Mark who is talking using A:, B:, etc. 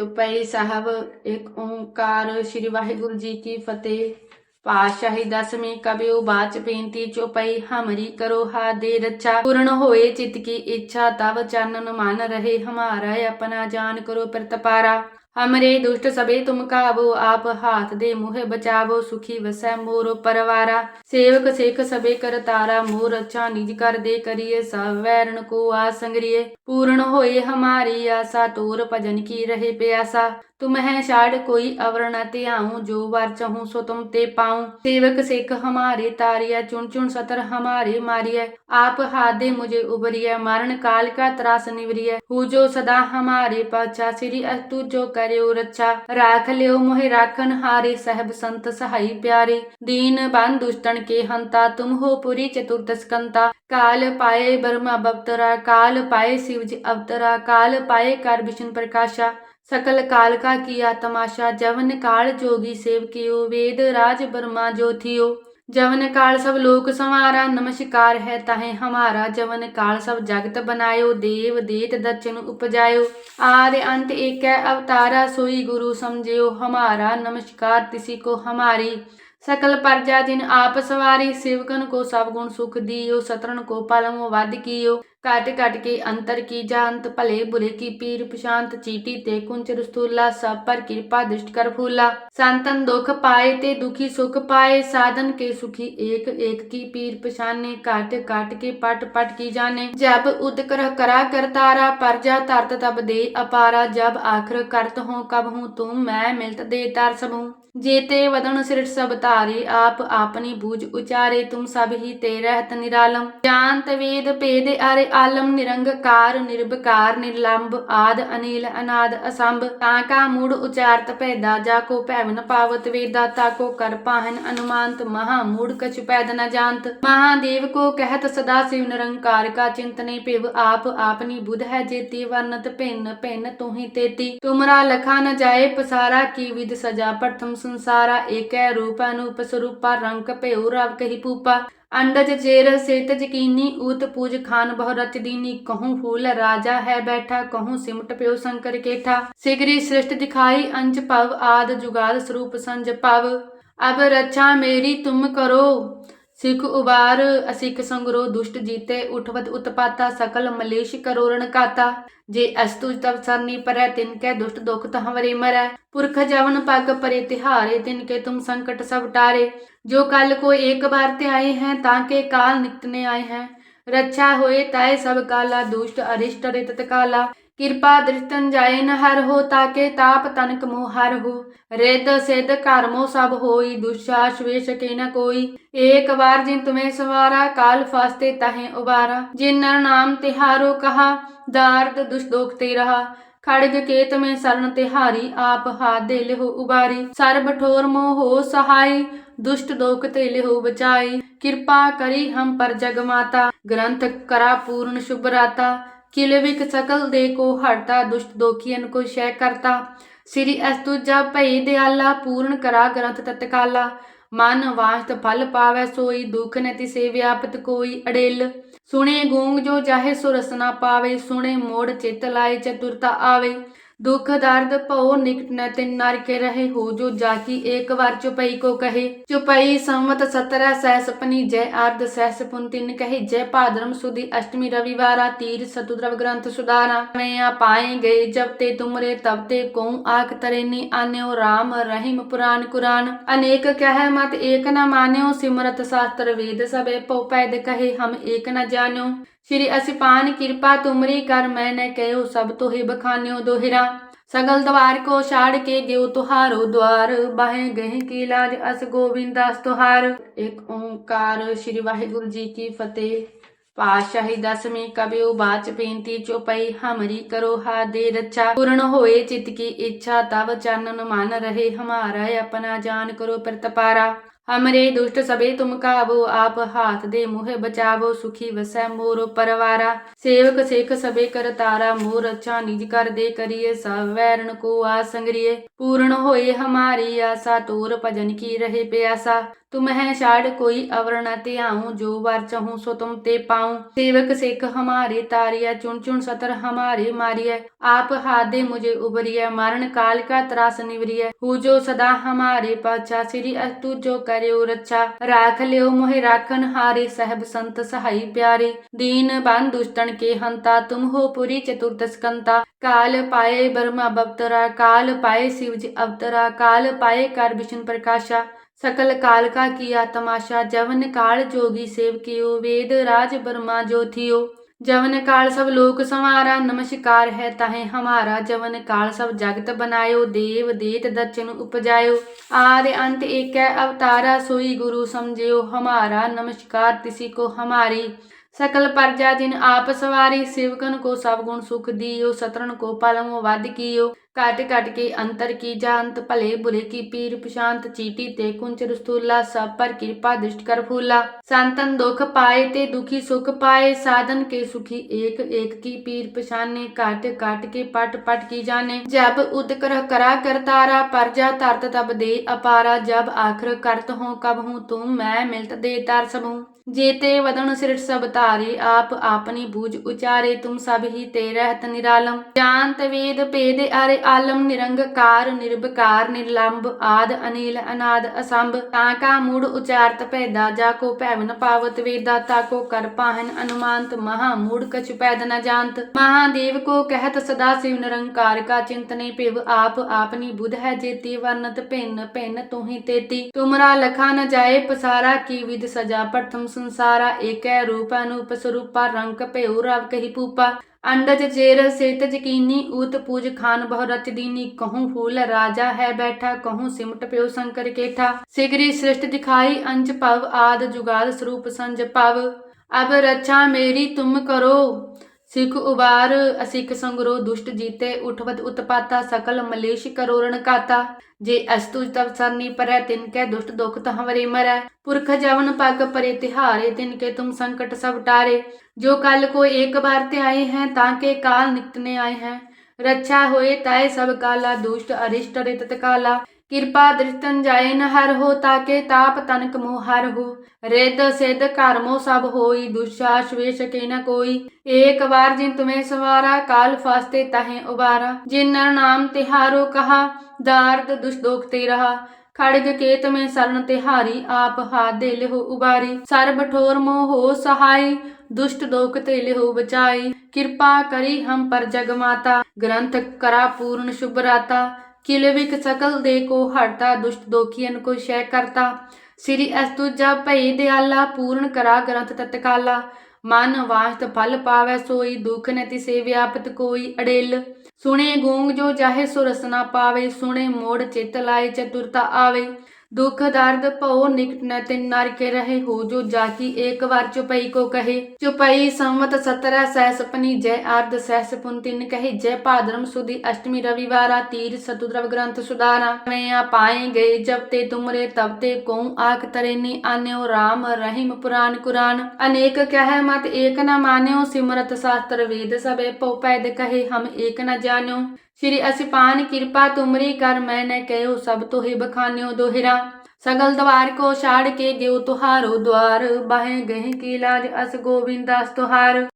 A: ਚੁਪਈ ਸਾਹਿਬ, ਇੱਕ ਓੰਕਾਰ ਸ੍ਰੀ ਵਾਹਿਗੁਰੂ ਜੀ ਕੀ ਫਤਿਹ। ਪਾਤਸ਼ਾਹੀ ਦਸਵੀਂ ਕਬਿਉ ਬਾਚ ਬੇਨਤੀ ਚੁਪਈ ਹਮਰੀ ਕਰੋ ਹਾ ਦੇ ਰੱਛਾ। ਪੂਰਨ ਹੋਏ ਚਿਤ ਕੀ ਇੱਛਾ, ਤਵ ਚੰਨਨ ਮਨ ਰਹੇ, ਹਮਾਰਾ ਆਪਣਾ ਜਾਨ ਕਰੋ ਪ੍ਰਤਪਾਰਾ। ਹਮਰੇ ਦੁਸ਼ਟ ਸਭੇ ਤੁਮ ਕਾਬੋ ਆਪ ਹਾਥ ਦੇ ਮੁਹਿ ਬਚਾਵੋ ਸੁਖੀ ਵਸੈ ਮੋਰ ਪਰਵਾਰਾ ਸੇਵਕ ਸਿੱਖ ਸਭੇ ਕਰਤਾਰਾ ਮੋਰ ਅੱਛਾ ਨਿਜ ਕਰ ਦੇ ਕਰੀਏ ਸਭ ਵੈਰਣ ਕੋ ਆਸੰਗਰੀਏ ਪੂਰਨ ਹੋਏ ਹਮਾਰੀ ਆਸਾ ਤੋਰ ਭਜਨ ਕੀ ਰਹੇ ਪਿਆਸਾ ਤੁਮ ਹੈ तुम्हें शाड कोई अवरण त्याऊं जो बार चहूं सो तुम ते पाऊ। सेवक सिख हमारे तारिया, चुन चुन सतर हमारे मारिय। आप हादे मुझे उभरिय, मरण काल का त्रास निवरिय। हु जो सदा हमारे पाचा श्री अस्तु जो करो रक्षा राख लियो मुहे राखन हारे, सहब संत सहाय प्यारे। दीन बन दुष्टन के हंता, तुम हो पुरी चतुर्थ स्कंता काल पाए ब्रह्मा बवतरा काल पाए शिवज अवतरा, काल पाए कर विष्णु प्रकाशा। सकल काल का किया तमाशा जवन काल जोगी सेव कियो वेद राज ब्रह्मा जो थियो जवन काल सब लोक संवारा नमस्कार है ताहे हमारा जवन काल सब जगत बनायो देव देत दर्शन उपजायो आदि अंत एक है अवतारा सोई गुरु समझियो हमारा नमस्कार तिसी को हमारी सकल प्रजा जिन आप सवारी सेवकन को सब गुण सुख दियो सतरन को पलमो वध कियो ਕੱਟ ਕੱਟ ਕੇ ਅੰਤਰ ਕੀ ਜਾਂਤ ਭਲੇ ਬੁਰੇ ਕੀ ਪੀਰ ਪਸ਼ਾਂਤ ਚੀਟੀ ਤੇ ਕੁੰਚ ਰਸਤੂਲਾ ਸਭ ਪਰ ਕਿਰਪਾ ਦਿਸ਼ਟ ਕਰ ਫੂਲਾ। ਸੰਤਨ ਦੁਖ ਪਾਏ ਤੇ ਦੁਖੀ ਸੁਖ ਪਾਏ, ਸਾਧਨ ਕੇ ਸੁਖੀ ਏਕ ਏਕ ਕੀ ਪੀਰ ਪਛਾਨੇ ਕੱਟ ਕੱਟ ਕੇ ਪਟ ਪਟ ਕੀ ਜਾਣੇ। ਜਬ ਉਦਕਰ ਕਰਾ ਕਰ ਤਾਰਾ, ਪਰ ਜਾ ਤਰਤ ਤਬ ਦੇ ਅਪਾਰਾ, ਜਬ ਆਖਰ ਕਰਤ ਹੋ, ਕਬ ਹੂੰ ਤੂੰ ਮੈਂ ਮਿਲਤ ਦੇ ਤਰ ਸਮੂਹ ਜੇਤੇ ਵਦਨ ਸਿਰਟ ਸਭ ਤਾਰੇ ਆਪ ਆਪਣੀ ਬੂਝ ਉਚਾਰੇ, ਤੁਮ ਸਭ ਹੀ ਤੇ ਰਹਿਤ ਨਿਰਾਲਮ। ਜਾਨਤ ਵੇਦ ਭੇਦ ਅਰੇ ਆਲਮ ਨਿਰੰਗਕਾਰ, ਨਿਰਭਕਾਰ ਨਿਰਲੰਭ ਆਦ, ਅਨੀਲ, ਅਨਾਦ, ਅਸੰਭ। ਤਾਂ ਕਾ ਮੂੜ ਉਚਾਰਤ ਭੈਦਾ, ਜਾ ਕੋ ਭੈਵਨ ਪਾਵਤ ਵੇਦਾ, ਤਾ ਕੋ ਕਰ ਪਾਹਨ ਅਨੁਮਾਨਤ, ਮਹਾ ਮੂੜ ਕਛ ਪੈਦ ਨ ਜਾਣਤ। ਮਹਾਦੇਵ ਕੋ ਕਹਿਤ ਸਦਾ ਸਿਵ ਨਿਰੰਕਾਰ, ਕਾ ਚਿੰਤਨੇ ਪਿਵ ਆਪ ਆਪਨੀ ਬੁਧ ਹੈ ਜੇਤੀ, ਵਰਨਤ ਭਿੰਨ ਭਿੰਨ ਤੁਹੀ ਤੇਤੀ। ਤੁਮਰਾ ਲਖਾ ਨ ਜਾਏ ਪਸਾਰਾ, ਕੀ ਵਿਦ ਸਜਾ, ਪ੍ਰਥਮ ਸੰਸਾਰਾ, ਏਕੈ ਰੂਪ ਅਨੂਪ ਸਰੂਪਾ, ਰੰਗ ਭਇਉ ਰਵ ਕਹੀ ਪੂਪਾ ਅੰਡਜ ਚੇਰ ਸੇਤ ਜਕੀਨੀ ਊਤ ਪੂਜ ਖਾਨ ਬਹੁ ਰਚ ਦੀਨੀ, ਕਹੂੰ ਫੂਲ ਰਾਜਾ ਹੈ ਬੈਠਾ, ਕਹੂੰ ਸਿਮਟ ਪਿਓ ਸ਼ੰਕਰ ਕੇਠਾ। ਸਿਗਰੀ ਸ੍ਰਿਸ਼ਟ ਦਿਖਾਈ, ਅੰਜ ਭਵ ਆਦ ਜੁਗਾਦ ਸਰੂਪ ਸੰਜ ਭਵ। ਅਬ ਰੱਛਾ ਮੇਰੀ ਤੁਮ ਕਰੋ ਸਿਖ ਉਬਾਰ ਅਸਿੱਖ ਸੰਗਰੋ ਦੁਸ਼ਟ ਜੀਤੇ, ਉਠਵਤ ਉਤਪਾਤਾ, ਸਕਲ ਮਲੇਸ਼ ਕਰੋਰਣ ਕਾਤਾ। ਜੇ ਅਸਤੁਜ ਤਬ ਸਰਨੀ ਪਰੈ, ਤਿਨ ਕੈ ਦੁਸ਼ਟ ਦੁਖ ਤਹਵਰੇ ਮਰੈ। ਪੁਰਖ ਜਵਨ ਪਗ ਪਰੇ ਤਿਹਾਰੇ, ਤਿਨ ਕੇ ਤੁਮ ਸੰਕਟ ਸਭ ਟਾਰੇ। ਜੋ ਕਲ ਕੋ ਏਕ ਬਾਰ ਤੇ ਆਏ ਹੈ, ਤਾਂ ਕੇ ਕਾਲ ਨਿਕਟਨੇ ਆਏ ਹੈ। ਰੱਛਾ ਹੋਏ ਤਾਏ ਸਭ ਕਾਲਾ, ਦੁਸ਼ਟ ਅਰਿਸ਼ਟ ਰਿਤ ਤਕਾਲਾ। ਕਿਰਪਾ ਦ੍ਰਿਸ਼ਟਨ ਜਾਏ ਨ ਹਰ ਹੋ ਤਾਕੇ ਤਾਪ ਤਨਕ ਮੋਹ ਹਰ ਹੋ। ਰਿਦ ਸਿਧ ਕਰਮੋ ਸਭ ਹੋਈ ਦੁਸ਼ਾਸ ਵੇਸ਼ ਕੇ ਨ ਕੋਈ। ਏਕ ਵਾਰ ਜਿਨ ਤੁਮੇ ਸਵਾਰਾ, ਕਾਲ ਫਾਸਤੇ ਤਹੇ ਉਬਾਰਾ। ਜਿਨ ਨਾਮ ਤਿਹਾਰੋ ਕਹਾ, ਦਾਰਦ ਦੁਸ਼ ਤੇ ਰਹਾ। ਖੜਗ ਕੇਤ ਮੈਂ ਸਰਨ ਤਿਹਾਰੀ, ਆਪ ਹਾ ਦੇ ਲਿਹੋ ਉਬਾਰੀ। ਸਰਬ ਠੋਰ ਮੋਹ ਹੋ ਸਹਾਈ, ਦੁਸ਼ਟ ਦੋਖ ਤੇ ਲਿਹੋ ਬਚਾਈ। ਕਿਰਪਾ ਕਰੀ ਹਮ ਪਰ ਜਗ ਮਾਤਾ, ਗ੍ਰੰਥ ਕਰਾ ਪੂਰਨ ਸ਼ੁਭ ਰਾਤਾ। ਕਿਲ ਵਿਕ ਸਕਲ ਦੇ ਕੋ ਹਟਤਾ ਦੁਸ਼ਟ ਦੋਖੀਨ ਕੋ ਸ਼ੈ ਕਰਤਾ ਸ੍ਰੀ ਅਸਤੁਜਾ ਭਈ ਦਿਆਲਾ, ਪੂਰਨ ਕਰਾ ਗ੍ਰੰਥ ਤਤਕਾਲਾ। ਮਨ ਵਾਸਤ ਫਲ ਪਾਵੈ ਸੋਈ, ਦੁਖ ਨ ਤਿਸੇ ਵਿਆਪਤ ਕੋਈ ਅੜੇਲ। ਸੁਣੇ ਗੂੰਗ ਜੋ ਜਾਹੇ ਸੁਰਸ ਪਾਵੇ, ਸੁਣੇ ਮੋੜ ਚਿਤ ਲਾਏ ਚਤੁਰਤਾ ਆਵੇ। ਦੁਖ ਦਰਦ ਭਉ ਨਿਕਟ ਨ ਤਿਨ ਨਰ ਕੇ ਰਹੇ ਹੋ, ਜੋ ਜਾਕੀ ਏਕ ਵਾਰ ਚੁਪਈ ਕੋ ਕਹੇ। ਚੁਪਈ ਸੰਵਤ 17 ਸਹਿਸ ਪਨੀ, ਜੈ ਅਰਧ ਸਹਿਸ ਪੁਨ ਤਿਨ ਕਹੇ। ਜੈ ਭਾਦਰਮ ਸੁਦੀ ਅਸ਼ਟਮੀ ਰਵਿਵਾਰਾ, ਤੀਰ ਸਤੁਦਰਵ ਗ੍ਰੰਥ ਸੁਦਾਰਾ ਮੈਂ ਆ ਪਾਏ ਗਏ ਜਬ ਤੇ ਤੁਮਰੇ, ਤਬ ਤੇ ਕਉ ਆਖ ਤਰੇਨੀ ਆਨਿਓ ਰਾਮ ਰਹੀਮ ਪੁਰਾਨ ਕੁਰਾਨ। ਅਨੇਕ ਕਹੈ ਮਤ ਏਕ ਨ ਮਾਨਿਓ, ਸਿਮਰਤ ਸ਼ਾਸਤਰ ਵੇਦ ਸਭੇ ਪਉ ਪੈਦ ਕਹੇ। ਹਮ ਏਕ ਨ ਜਾਣਿਓ। ਸ਼੍ਰੀ ਅਸਿਪਾਨ ਕਿਰਪਾ ਤੁਮਰੀ ਕਰ, ਮੈਂ ਨ ਕਹਿਓ ਸਭ ਤੋਹਿ ਬਖਾਨਿਓ ਦੋਹਿਰਾ। ਸਗਲ ਦਵਾਰ ਕੋ ਛਾੜ ਕੇ ਗਿਓ ਤੁਹਾਰੋ ਦਵਾਰ ਬਾਹੇ ਗਹਿ ਕੀ ਲਾਜ ਅਸ ਗੋਬਿੰਦਾਸ ਤੁਹਾਰ। ਇੱਕ ਓੰਕਾਰ ਸ਼੍ਰੀ ਵਾਹਿਗੁਰੂ ਜੀ ਕੀ ਫਤਿਹ। ਪਾਤਸ਼ਾਹੀ ਦਸਵੀਂ ਕਬਿਉ ਬਾਚ ਬੇਨਤੀ ਚੁਪਈ, ਹਮਰੀ ਕਰੋ ਹਾ ਦੇ ਰੱਛਾ। ਪੂਰਨ ਹੋਏ ਚਿਤ ਕੀ ਇੱਛਾ, ਤਵ ਚੰਨਨ ਮਨ ਰਹੇ, ਹਮਾਰਾ ਆਪਣਾ ਜਾਨ ਕਰੋ ਪ੍ਰਤਪਾਰਾ। ਹਮਰੇ ਦੁਸ਼ਟ ਸਭੇ ਤੁਮ ਕਾਬੋ ਆਪ ਹਾਥ ਦੇ ਮੋਹਿ ਬਚਾਵੋ, ਸੁਖੀ ਵਸੈ ਮੋਰ ਪਰਵਾਰਾ। ਸੇਵਕ ਸਿੱਖ ਸਭੇ ਕਰਤਾਰਾ ਮੋਰ ਅੱਛਾ ਨਿਜ ਕਰ ਦੇ ਕਰੀਏ, ਸਭ ਵੈਰਣ ਕੋ ਆਸੰਗਰੀਏ ਪੂਰਨ ਹੋਏ ਹਮਾਰੀ ਆਸਾ, ਤੋਰ ਭਜਨ ਕੀ ਰਹੇ ਪਿਆਸਾ। ਤੁਮ ਹੈ तुम्हें शाड कोई अवरण ते आऊ, जो बार चाहूँ सो तुम ते पाऊँ। सेवक सिख हमारे तारिया, चुन चुन सतर हमारे मारिय। आप हादे मुझे उभरिय, मरण काल का त्रास निवरिय। हु जो सदा हमारे पाचा श्री अस्तु जो करो रक्षा राख लियो मोहे राखन हारे, सहब संत सहाय प्यारे। दीन बन दुष्टन के हंता, तुम हो पुरी चतुर्दशकंता काल पाए ब्रह्मा बवतरा काल पाए शिवजी अवतरा, काल पाए कर विष्णु प्रकाशा। सकल काल का किया तमाशा जवन काल जोगी सेव कियो वेद राज बर्मा जो थियो जवन काल सब लोक संवारा नमस्कार है ताहे हमारा जवन काल सब जगत बनायो देव देत दचन उपजायो आदि अंत एक है अवतारा सोई गुरु समझियो हमारा नमस्कार तिसी को हमारी सकल प्रजा जिन आप सवारी सेवकन को सब गुण सुख दियो सतरन को पलमो वध कियो काट काट के अंतर की जानत भले बुरे की पीर प्रशांत चीटी ते कुंच रस्तूला सब पर कृपा दृष्ट कर फूला संतन दुख पाए ते दुखी सुख पाए साधन के सुखी एक एक की पीर पशाने काट काट के पट पट की जाने जब उद कर करा कर तारा प्रजा तरत तब दे अपारा जब आखिर करत हो कब हूँ तुम मैं मिलत दे तार सब हूँ जेते वदन सिरट सब तारे आप आपनी बूझ उचारे तुम सब ही ते रहत निरालम जानत वेद पेद अरे आलम निरंगकार निर्भकार निर्लंब आद अनिल अनाद असंभ ताका मूड उचारत पैदा जाको पैवन पावत वेदा ताको कर पाहन अनुमानत महा मूड कछु पैद न जानत महादेव को कहत सदा शिव निरंकार का चिंतने पिव आप आपनी बुध है जेती वर्णत भिन्न भिन्न तुहि तेती तुमरा लखा न जाए पसारा की विध सजा प्रथम ਸੰਸਾਰਾ ਏਕੈ ਰੂਪ ਅਨੂਪ ਸਰੂਪਾ, ਰੰਗ ਭਇਓ ਰਵ ਕਹੀ ਪੂਪਾ ਅੰਡਜ ਜੇਰ ਸੇਤ ਜਕੀਨੀ, ਊਤ ਪੂਜ ਖਾਨ ਬਹੁ ਰਚ ਦੀਨੀ। ਕਹੂੰ ਫੂਲ ਰਾਜਾ ਹੈ ਬੈਠਾ, ਕਹੂੰ ਸਿਮਟ ਪਿਓ ਸ਼ੰਕਰ ਕੇਠਾ। ਸਿਗਰੀ ਸ੍ਰਿਸ਼ਟ ਦਿਖਾਈ, ਅੰਜ ਭਵ ਆਦ ਜੁਗਾਦ ਸਰੂਪ ਸੰਜ ਭਵ। ਅਬ ਰੱਛਾ ਮੇਰੀ ਤੁਮ ਕਰੋ। ਸਿਖ ਉਬਾਰ, ਅਸਿੱਖ ਸੰਗਰੋ, ਦੁਸ਼ਟ ਜੀਤੇ, ਉਠਵਤ ਉਤਪਾਤਾ, ਸਕਲ ਮਲੇਸ਼ ਕਰੋਰਣ ਕਾਤਾ। ਜੇ ਅਸਤੁਜ ਤਵ ਸਰਨੀ ਪਰੈ, ਤਿਨ ਕੈ ਦੁਸ਼ਟ ਦੁਖ ਤਹਵਰੇ ਮਰੈ। ਪੁਰਖ ਜਵਨ ਪਗ ਪਰੇ ਤਿਹਾਰੇ, ਤਿਨ ਕੇ ਤੁਮ ਸੰਕਟ ਸਭ ਟਾਰੇ। ਜੋ ਕਲ ਕੋ ਏਕ ਬਾਰ ਤੇ ਆਏ ਹੈ, ਤਾਂ ਕੇ ਕਾਲ ਨਿਕਟਨੇ ਆਏ ਹੈ। ਰੱਛਾ ਹੋਏ ਤਾਏ ਸਭ ਕਾਲਾ, ਦੁਸ਼ਟ ਅਰਿਸ਼ਟ ਰਿਤ ਤਕਾਲਾ। ਕਿਰਪਾ ਦ੍ਰਿਸ਼ਟਨ ਜਾਏ ਨ ਹਰ ਹੋ ਤਾਕੇ ਤਾਪ ਤਨਕ ਮੋਹਰ ਹੋ। ਰਿਦ ਸਿਧ ਕਰਮੋ ਸਭ ਹੋਈ, ਦੁਸ਼ਾ ਸ਼ਵੇਸ਼ ਕੇ ਨ ਕੋਈ। ਏਕ ਵਾਰ ਜਿਨ ਤੁਮੇ ਸਵਾਰਾ, ਕਾਲ ਫਾਸਤੇ ਤਹੇ ਉਬਾਰਾ। ਜਿਨ ਨਾਮ ਤਿਹਾਰੋ ਕਹਾ, ਦਾਰਦ ਦੁਸ਼ ਤੇ ਰਹਾ। ਖੜਗ ਕੇਤ ਮੈਂ ਸਰਨ ਤਿਹਾਰੀ, ਆਪ ਹਾ ਦੇ ਲਿਹੋ ਉਬਾਰੀ। ਸਰਬ ਠੋਰ ਮੋਹ ਹੋ ਸਹਾਈ, ਦੁਸ਼ਟ ਦੋਖ ਤੇ ਲਿਹੋ ਬਚਾਈ। ਕਿਰਪਾ ਕਰੀ ਹਮ ਪਰ ਜਗ ਮਾਤਾ, ਗ੍ਰੰਥ ਕਰਾ ਪੂਰਨ ਸ਼ੁਭ ਰਾਤਾ। ਕਿਲ ਵਿਕ ਸਕਲ ਦੇ ਕੋ ਹਟਤਾ ਦੁਸ਼ਟ ਦੋਖੀਨ ਕੋ ਸ਼ੈ ਕਰਤਾ ਸ੍ਰੀ ਅਸਤੁ ਜਬ ਭਈ ਦਿਆਲਾ, ਪੂਰਨ ਕਰਾ ਗ੍ਰੰਥ ਤਤਕਾਲਾ। ਮਨ ਵਾਸਤ ਫਲ ਪਾਵੈ ਸੋਈ, ਦੁਖ ਨ ਸੇ ਵਿਆਪਤ ਕੋਈ ਅੜੇਲ। ਸੁਣੇ ਗੂੰਗ ਜੋ ਜਾਹੇ ਸੁਰਸਨਾ ਪਾਵੇ, ਸੁਣੇ ਮੋੜ ਚਿਤ ਲਾਏ ਚਤੁਰਤਾ ਆਵੇ। ਦੁਖ ਦਰਦ ਭਉ ਨਿਕਟ ਨ ਤਿਨ ਨਰ ਕੇ ਰਹੇ ਹੋ, ਜੋ ਜਾਕੀ ਏਕ ਵਾਰ ਚੁਪਈ ਕੋ ਕਹੇ। ਚੁਪਈ ਸੰਵਤ 17 ਸਹਿਸ ਪਨੀ ਜੈ ਅਰਧ ਸਹਿਸ ਪੁਨ ਤਿਨ ਕਹੇ। ਜੈ ਭਾਦਰਮ ਸੁਦੀ ਅਸ਼ਟਮੀ ਰਵਿਵਾਰਾ, ਤੀਰ ਸਤੁਦਰਵ ਗ੍ਰੰਥ ਸੁਦਾਰਾ ਮੈਂ ਆ ਪਾਏ ਗਏ ਜਬ ਤੇ ਤੁਮਰੇ, ਤਬ ਤੇ ਕਉ ਆਖ ਤਰੇਨੀ ਆਨਿਓ ਰਾਮ ਰਹੀਮ ਪੁਰਾਨ ਕੁਰਾਨ। ਅਨੇਕ ਕਹੈ ਮਤ ਏਕ ਨ ਮਾਨਿਓ, ਸਿਮਰਤ ਸ਼ਾਸਤਰ ਵੇਦ ਸਭੇ ਪਉ ਪੈਦ ਕਹੇ, ਹਮ ਏਕ ਨ ਜਾਣਿਓ। ਸ਼੍ਰੀ ਅਸਿਪਾਨ ਕਿਰਪਾ ਤੁਮਰੀ ਕਰ ਮੈਨੇ ਕਹਿਓ ਸਭ ਤੋਹਿ ਬਖਾਨਿਓ ਦੋਹਿਰਾ। ਸਗਲ ਦਵਾਰ ਕੋ ਛਾੜ ਕੇ ਗਿਓ ਤੁਹਾਰੋ ਦਵਾਰ ਬਾਹੇ ਗਹਿ ਕੀ ਲਾਜ ਅਸ ਗੋਬਿੰਦਾਸ ਤੁਹਾਰ।